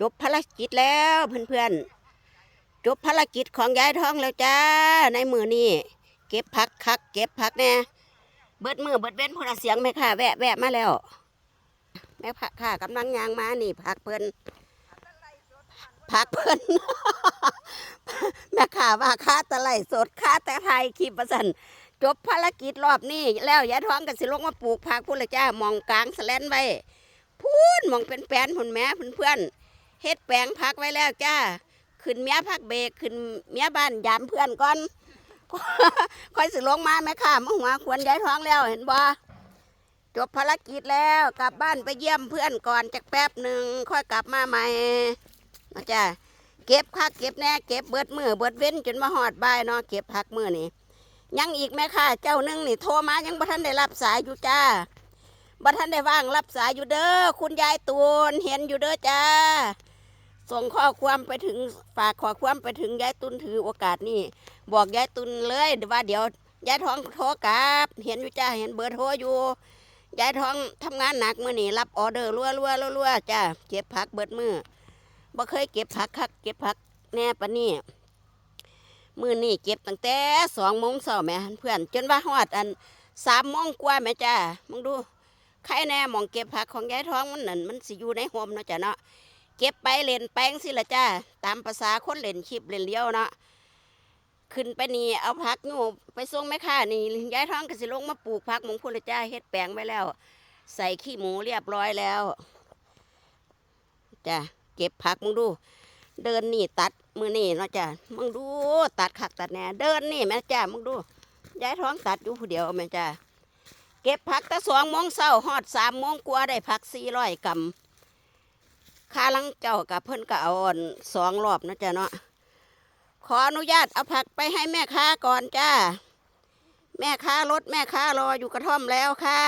จบภารกิจแล้วเพื่อนๆ จบภารกิจของยายท้องแล้วจ้า ในมือนี่เก็บผักคัก เก็บผักแน่เบิดมือเบิดเว้นพนเสียงแม่ค่ะแวะแวะมาแล้ว แม่ผักค่ะกำลังยางมานี่ผักเพิ่นผักเพิ่นแม่ข่าว่าค่าตะไลสดค่าแต่ไทยคลิประสันจบภารกิจรอบนี้แล้วยายท้องกันสิลงมาปลูกผักพุ่นละจ้ามองกลางสแลนไว้พูนมองเป็นแปลนพุ่นแม่เพื่อน เฮ็ดแปลงผักไว้แล้วจ้า ขึ้นเมียพักเบรกขึ้นเมียบ้านยามเพื่อนก่อนค่อยสิลงมาแม่ข่ามาหัวควรย้ายท้องแล้วเห็นบ่จบภารกิจแล้วกลับบ้านไปเยี่ยมเพื่อนก่อนจักแป๊บหนึ่งค่อยกลับมาใหม่นะจ้าเก็บคักเก็บแน่เก็บเบิดมือเบิดเว้นจนมาหอดบ่ายเนาะเก็บผักมือนี่ยังอีกแม่ค่ะ เจ้าหนึงนี่โทรมายังบ่ทันได้รับสายอยู่จ้าบ่ทันได้ว่างรับสายอยู่เด้อคุณยายตูนเห็นอยู่เด้อจ้า ส่งข้อความไปถึงฝากข้อความไปถึงยายตุนถือโอกาสนี่บอกยายตุนเลยว่าเดี๋ยวยายท้องโทรกลับ เห็นอยู่จ้าเห็นเบอร์โทรอยู่ยายท้องทำงานหนักมื่อนี่รับออเดอร์รัวรัวรัวรัวจ้าเก็บผักเบิดมือบ่เคยเก็บผักคักเก็บผักแน่ปะนี่มือนี่เก็บตั้งแต่สองโมงเช้าแม่เพื่อน จนว่าฮอดอันสามโมงกว่าแม่จ้ามึงดูใครแน่หมองเก็บผักของยายท้องมันนั่นมันสิอยู่ในโฮมเนาะจ้ะเนาะ เก็บไปเล่นแป้งสิละจ้าตามภาษาคนเล่นคลิปเล่นเลี้ยวเนาะขึ้นไปนี่เอาผักงูไปส่งแม่ค้านี่ยายท้องกสิลงมาปลูกผักมงพุ่นละจ้าเฮ็ดแปลงไว้แล้ว ใส่ขี้หมูเรียบร้อยแล้วจ้าเก็บผักมึงดู เดินนี่ตัดมือนี่เนาะจ้ามึงดูตัดขักตัดแหน่เดินนี่แม่จ้ามึงดูยายท้องตัดอยู่ผู้เดียวแม่จ้าเก็บผักต่สองโมงเช้าฮอดสามโมงกว่าได้ผักสี่ร้อยกำ ค่าลังเจ้ากับเพิ่นก็เอาอ่อนสองรอบนะจ๊ะเนาะขออนุญาตเอาผักไปให้แม่ค้าก่อนจ้า แม่ค้ารถแม่ค้ารออยู่กระท่อมแล้วค่ะ